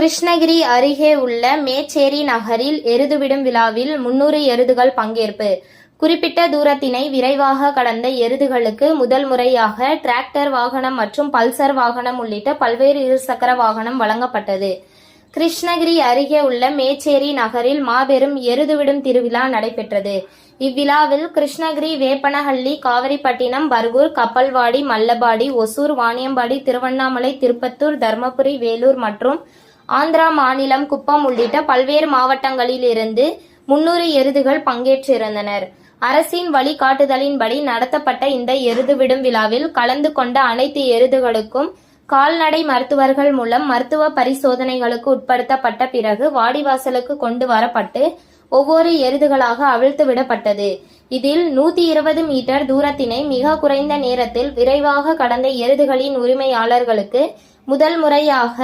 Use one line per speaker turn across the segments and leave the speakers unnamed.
கிருஷ்ணகிரி அருகே உள்ள மேச்சேரி நகரில் எருதுவிடும் விழாவில் முன்னூறு எருதுகள் பங்கேற்பு. குறிப்பிட்ட தூரத்தினை விரைவாக கடந்த எருதுகளுக்கு முதல் முறையாக டிராக்டர் வாகனம் மற்றும் பல்சர் வாகனம் உள்ளிட்ட பல்வேறு இருசக்கர வாகனம் வழங்கப்பட்டது. கிருஷ்ணகிரி அருகே உள்ள மேச்சேரி நகரில் மாபெரும் எருதுவிடும் திருவிழா நடைபெற்றது. இவ்விழாவில் கிருஷ்ணகிரி வேப்பனஹள்ளி காவிரிப்பட்டினம் பர்கூர் கப்பல்வாடி மல்லபாடி ஒசூர் வாணியம்பாடி திருவண்ணாமலை திருப்பத்தூர் தர்மபுரி வேலூர் மற்றும் ஆந்திரா மாநிலம் குப்பம் உள்ளிட்ட பல்வேறு மாவட்டங்களிலிருந்து முன்னூறு எருதுகள் பங்கேற்றிருந்தனர். அரசின் வழிகாட்டுதலின்படி நடத்தப்பட்ட இந்த எருது விடும் விழாவில் கலந்து கொண்ட அனைத்து எருதுகளுக்கும் கால்நடை மருத்துவர்கள் மூலம் மருத்துவ பரிசோதனைகளுக்கு உட்படுத்தப்பட்ட பிறகு வாடிவாசலுக்கு கொண்டு வரப்பட்டு ஒவ்வொரு எருதுகளாக அவிழ்த்து விடப்பட்டது. இதில் நூத்தி இருபது மீட்டர் தூரத்தினை மிக குறைந்த நேரத்தில் விரைவாக கடந்த எருதுகளின் உரிமையாளர்களுக்கு முதல் முறையாக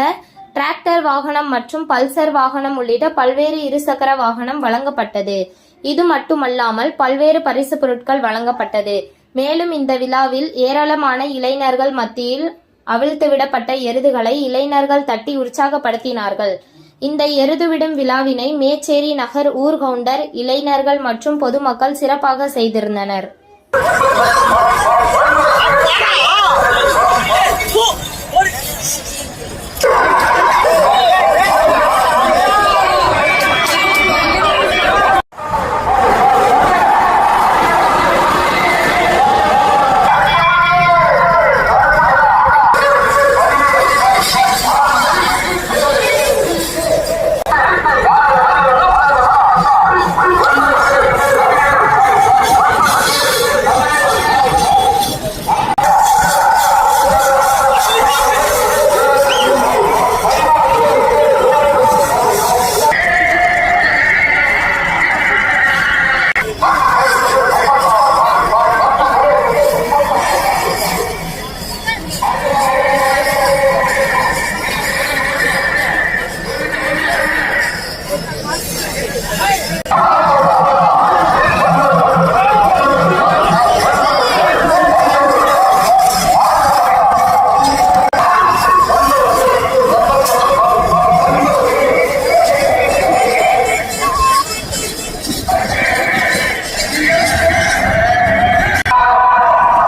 டிராக்டர் வாகனம் மற்றும் பல்சர் வாகனம் உள்ளிட்ட பல்வேறு இருசக்கர வாகனம் வழங்கப்பட்டது. இது மட்டுமல்லாமல் பல்வேறு பரிசு பொருட்கள் வழங்கப்பட்டது. மேலும் இந்த விழாவில் ஏராளமான இளைஞர்கள் மத்தியில் அவிழ்த்துவிடப்பட்ட எருதுகளை இளைஞர்கள் தட்டி உற்சாகப்படுத்தினார்கள். இந்த எருதுவிடும் விழாவினை மேச்சேரி நகர் ஊர்கவுண்டர் இளைஞர்கள் மற்றும் பொதுமக்கள் சிறப்பாக செய்திருந்தனர்.
Oh.